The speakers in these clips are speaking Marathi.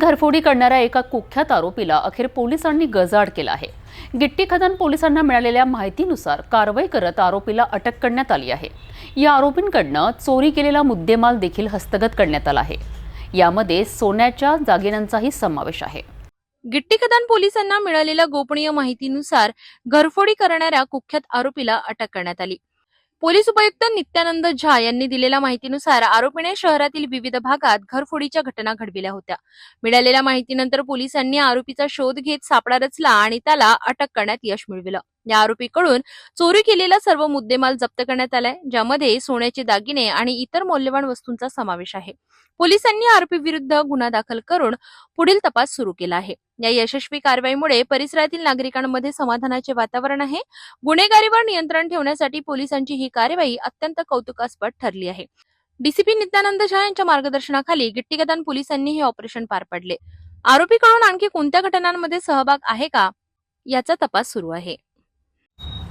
घरफोडी करणाऱ्या एका कुख्यात आरोपीला अखेर पोलिसांनी गजाड केला आहे. गिट्टी खदान पोलिसांना मिळालेल्या माहितीनुसार कारवाई करत आरोपीला अटक करण्यात आली आहे. या आरोपींकडनं चोरी केलेला मुद्देमाल देखील हस्तगत करण्यात आला आहे. यामध्ये सोन्याच्या दागिन्यांचाही समावेश आहे. गिट्टी खदान पोलिसांना मिळालेल्या गोपनीय माहितीनुसार घरफोडी करणाऱ्या कुख्यात आरोपीला अटक करण्यात आली. पोलीस उपायुक्त नित्यानंद झा यांनी दिलेल्या माहितीनुसार आरोपीने शहरातील विविध भागात घरफोडीच्या घटना घडविल्या होत्या. मिळालेल्या माहितीनंतर पोलिसांनी आरोपीचा शोध घेत सापळा रचला आणि त्याला अटक करण्यात यश मिळविलं. या आरोपीकडून चोरी केलेला सर्व मुद्देमाल जप्त करण्यात आलाय ज्यामध्ये सोन्याचे दागिने आणि इतर मौल्यवान वस्तूंचा समावेश आहे. पोलिसांनी आरोपी विरुद्ध गुन्हा दाखल करून पुढील तपास सुरू केला आहे. या यशस्वी कारवाईमुळे परिसरातील नागरिकांमध्ये समाधानाचे वातावरण आहे. गुन्हेगारीवर नियंत्रण ठेवण्यासाठी पोलिसांची ही कारवाई अत्यंत कौतुकास्पद ठरली आहे. डीसीपी नित्यानंद झा यांच्या मार्गदर्शनाखाली गिट्टीगदान पोलिसांनी हे ऑपरेशन पार पाडले. आरोपीकडून आणखी कोणत्या घटनांमध्ये सहभाग आहे का? याचा तपास सुरू आहे.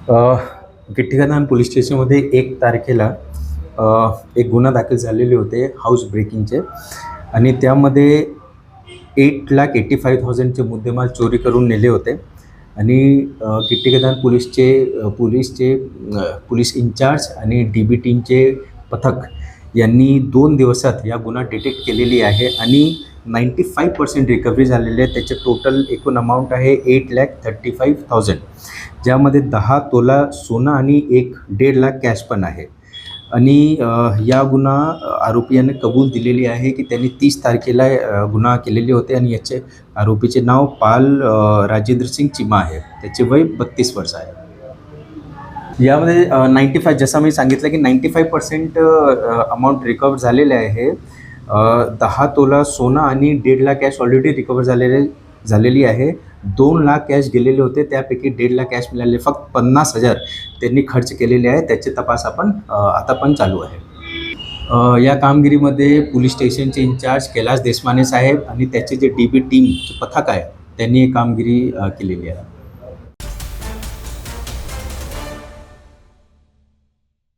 गिट्टीगदान पोलीस स्टेशनमध्ये एक तारखेला एक गुन्हा दाखल झालेले होते हाऊस ब्रेकिंगचे आणि त्यामध्ये eight lakh eighty five thousand मुद्देमाल चोरी करून नेले होते. आणि अ, गिट्टीगदान पोलीसचे पोलीसचे पोलीस इंचार्ज आणि डी बी टीमचे पथक यांनी दोन दिवसात या गुन्हा डिटेक्ट केलेली आहे. आणि नाईंटी फाईव्ह पर्सेंट रिकव्हरी झालेली आहे. त्याचे टोटल एकूण अमाऊंट आहे eight lakh thirty five thousand ज्यामध्ये दहा तोला सोनं आणि एक दीड लाख कॅश पण आहे. आणि या गुन्हा आरोपीयाने कबूल दिलेली आहे की त्यांनी तीस तारखेला गुन्हा केलेले होते आणि याचे आरोपीचे नाव पाल राजेंद्र सिंग चिमा आहे. त्याचे वय बत्तीस वर्ष आहे. यामध्ये नाईंटी फाय जसं मी सांगितलं की ninety five percent amount recover झालेले आहे. दहा तोला सोनं आणि दीड लाख कॅश ऑलरेडी रिकवर झालेले झालेली आहे. दोन लाख कॅश गेलेले होते त्यापैकी दीड लाख कॅश मिळाले. फक्त पन्नास हजार त्यांनी खर्च केलेले आहे. त्याचे तपास आपण आता पण चालू आहे. या कामगिरीमध्ये पोलीस स्टेशनचे इंचार्ज कैलास देशमाने साहेब आणि त्याचे जे डी बी टीम पथक आहे त्यांनी ही कामगिरी केलेली आहे.